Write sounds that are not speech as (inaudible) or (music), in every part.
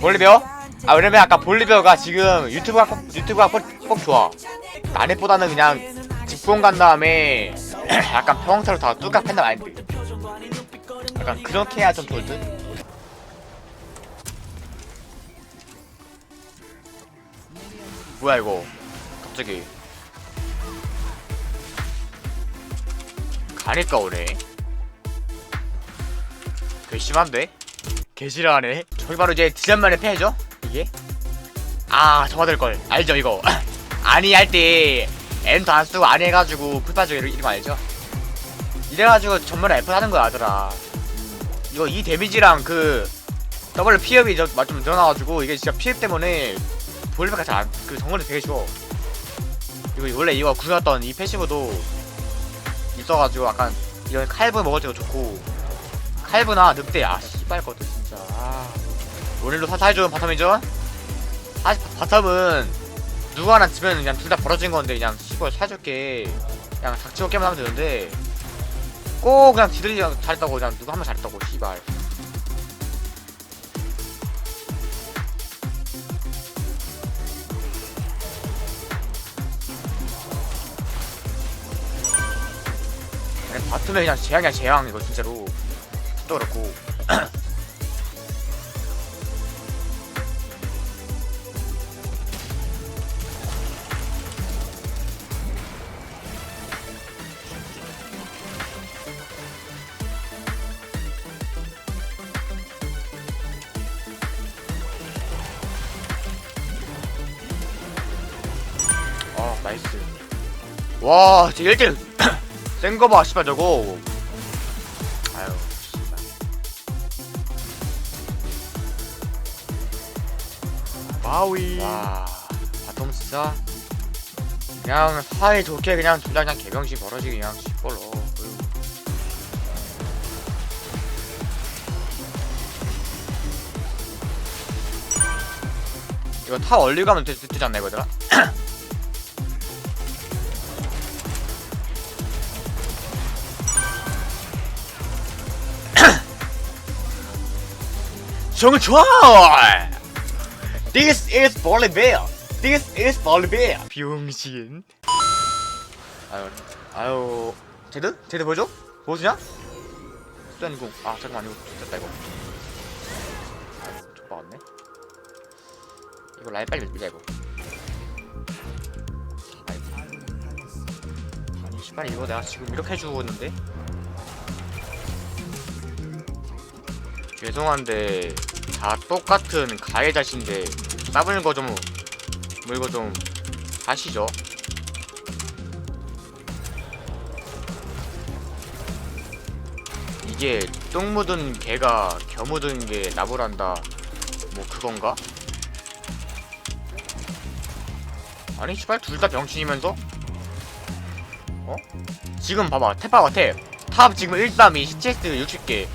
볼리베어? 아 왜냐면 아까 볼리베어가 지금 유튜브가 꼭, 유튜브가 꼭, 꼭 좋아 나넷보다는 그냥 직봉 간 다음에 (clears throat) 약간 평타로 다 뚜까 팬다 마인드 약간 그렇게 해야 좀 좋을 듯? 뭐야 이거 갑자기 가니까 오네 괘씸한데? 개싫어하네 저기 바로 이제 디자인만의 패죠? 이게? 아 접어들걸 알죠 이거 (laughs) 아니 할때 N도 안 쓰고 아니 해가지고 풀 빠지고 이런, 이런 거 알죠? 이래가지고 전면에 F 하는 거야 아들아 이거 이 데미지랑 그 W 피업이 좀 늘어나가지고 이게 진짜 피업 때문에 볼리베가 잘그 정글이 되게 쉬워 이거 원래 이거 구였던 이 패시브도 있어가지고 약간 이런 칼브 먹을 때도 좋고 칼브나 늑대 아 씨발 것도 진짜 아. 오늘도 사살전 바텀이죠? 사실 바- 바텀은 누구 하나 지면 그냥 둘 다 벌어진 건데 그냥 씨발 사줄게 그냥 닥치고 게임을 하면 되는데 꼭 그냥 지들이 잘했다고 그냥 누가 한명 잘했다고 씨발 바텀에 그냥 재앙이야 재앙 이거 진짜로 또 그렇고 (clears throat) 나이스. 와 진짜 1등. 센거 봐 씨발 저거. 아유 씨발. 마위 와 바텀 진짜. 그냥 사이 좋게 그냥 둘 다 그냥 개병신 벌어지게 그냥 어휴. 이거 타 얼리 가면 되, 되지 않나 이거더라? (clears throat) 좋아! This is Bolivia. This is Bolivia. 병신. 아유, 아유, 제드? 제드 보여줘? 보여주냐? 수단 공. 아 잠깐만 이거 됐다 이거. 아유, 족박았네. 이거 라인 빨리 밀자 이거. 아니 씨발 이거 내가 지금 이렇게 해주고 있는데. 죄송한데 다 똑같은 가해자신데 따블 거좀 물고 좀 하시죠. 이게 똥 묻은 개가 겨 묻은 게 나보란다. 뭐 그건가? 아니 씨발 둘 다 병신이면서? 어? 지금 봐봐 탭 봐봐 탭. 탑 지금 132 CTS 60개.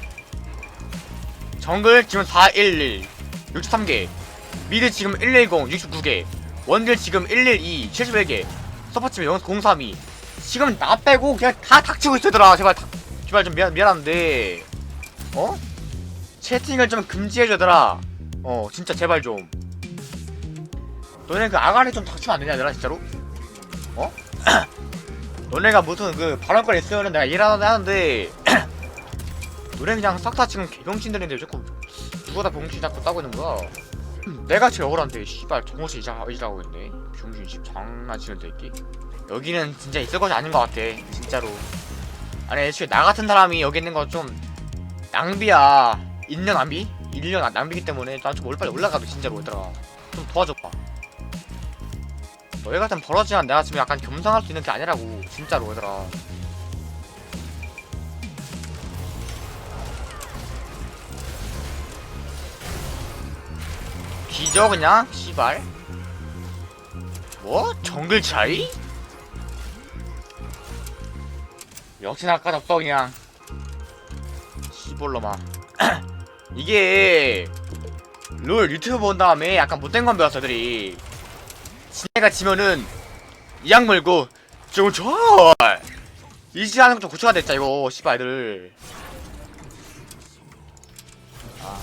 정글 지금 411 63개 미드 지금 110 69개 원딜 지금 112 71개 서포트 0 032 지금 나 빼고 그냥 다 닥치고 있으더라 제발 다, 제발 좀 미안, 미안한데 어? 채팅을 좀 금지해주더라 어 진짜 제발 좀 너네 그 아가리 좀 닥치면 안 되냐 얘들아 진짜로? 어? (clears throat) 너네가 무슨 그 발언권 있으면 내가 일하는데 하는데 노래 그냥 싹 다 지금 개병신들인데 자꾸 누가 다 병신 자꾸 따고 있는 거야? 내가 제일 억울한데 씨발. 정호씨 이자 이자고 있네. 병신 씨 장난치는 새끼. 여기는 진짜 있을 것이 아닌 것 같아 진짜로. 아니 애초에 나 같은 사람이 여기 있는 건 좀 낭비야. 인력 낭비? 인력 낭비기 때문에 난좀 빨리 올라가도 진짜로 얘들아. 좀 도와줘봐. 너희 같은 버러지한 내가 지금 약간 겸상할 수 있는 게 아니라고 진짜로 얘들아 기저 그냥? 씨발. 뭐? 정글 차이? 역시나 아까 없어 그냥 씨볼로마. (clears throat) 이게 롤 유튜브 본 다음에 약간 못된 건 배웠어 들이. 지네가 지면은 이악 물고 좀 좋아. 이지하는 거좀 고쳐야 됐자 이거 씨발 애들. 아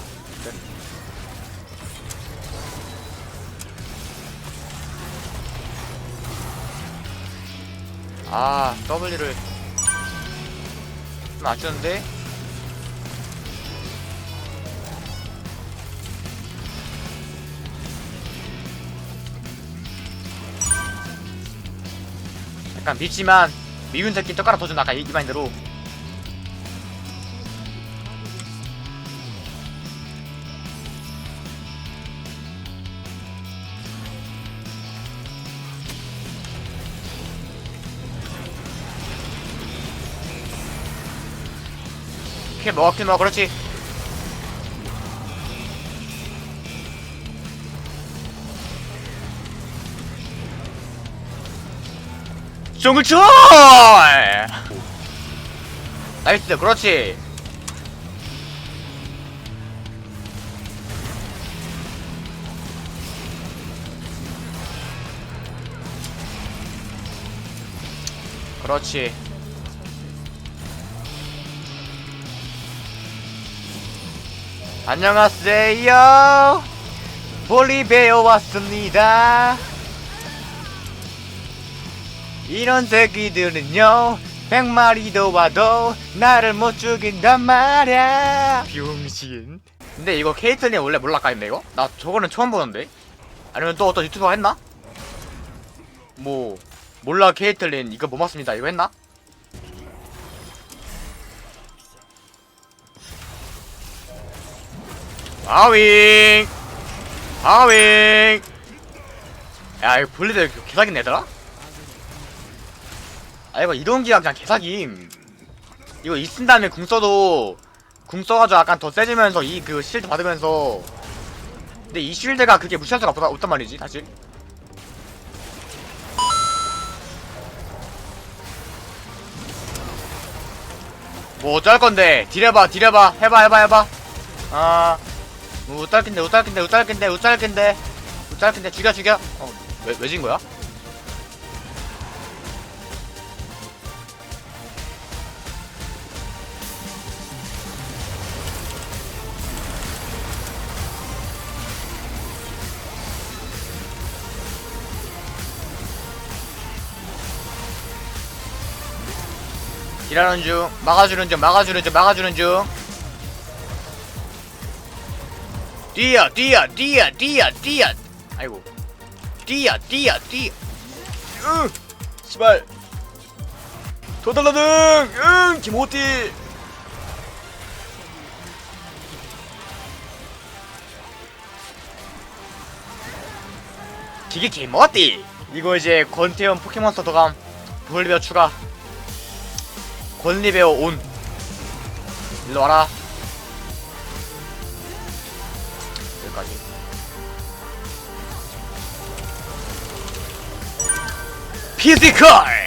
아 W를 좀 아쉬운데? 약간 밉지만 미운 새끼 떡가락 더준 아까 이, 이 마인 먹어 킬 먹어. 그렇지. 정글철 나이스 그렇지. 그렇지 안녕하세요. 볼리베어 왔습니다. 이런 새끼들은요 백마리도 와도 나를 못 죽인단 말야. 병신. 근데 이거 케이틀린 원래 몰락가인데 이거? 나 저거는 처음 보는데. 아니면 또 어떤 유튜버가 했나? 뭐 몰라 케이틀린. 이거 못 맞습니다. 이거 했나? 아윙. 아윙. 야 이거 볼리들 개사긴 애들아? 아 이거 이동기가 그냥 개사김 이거 이쓴 다음에 궁 써도 궁 써가지고 약간 더 세지면서 이 그 실드 받으면서. 근데 이 실드가 그게 무시할 수가 없다, 없단 말이지 사실. 뭐 어쩔 건데. 딜해봐 딜해봐. 해봐 해봐 해봐. 아 뭐, 웃달긴데 웃달긴데 웃달긴데 웃달긴데. 웃달긴데 죽여 죽여. 어왜 진 거야? 일하는 중 막아주는 중 막아주는 중 막아주는 중 뛰어 뛰어 뛰어 뛰어 뛰어. 아이고. 뛰어 뛰어 뛰어. 응 씨발. 도달라등. 응 김호띠. 기계 김호띠. 이거 이제 권태현 포켓몬스터 더감. 볼리베어 추가. 권리베어 온. 일로 와라 여기까지. 피지컬!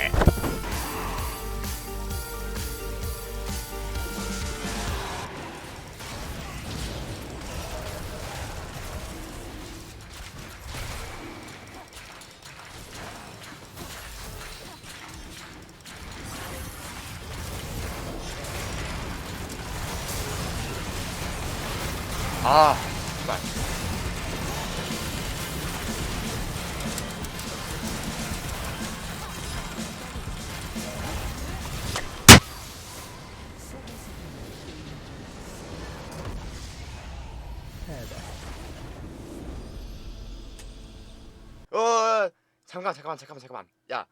아 씨발. 어 잠깐 잠깐만 잠깐만 잠깐만. 야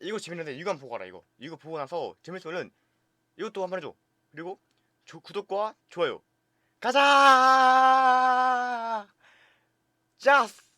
이거 재밌는데 이거 한번 보고 가라 이거. 이거 보고 나서 재밌으면은 이것도 한번 해줘. 그리고 조, 구독과 좋아요 가자! 짜스!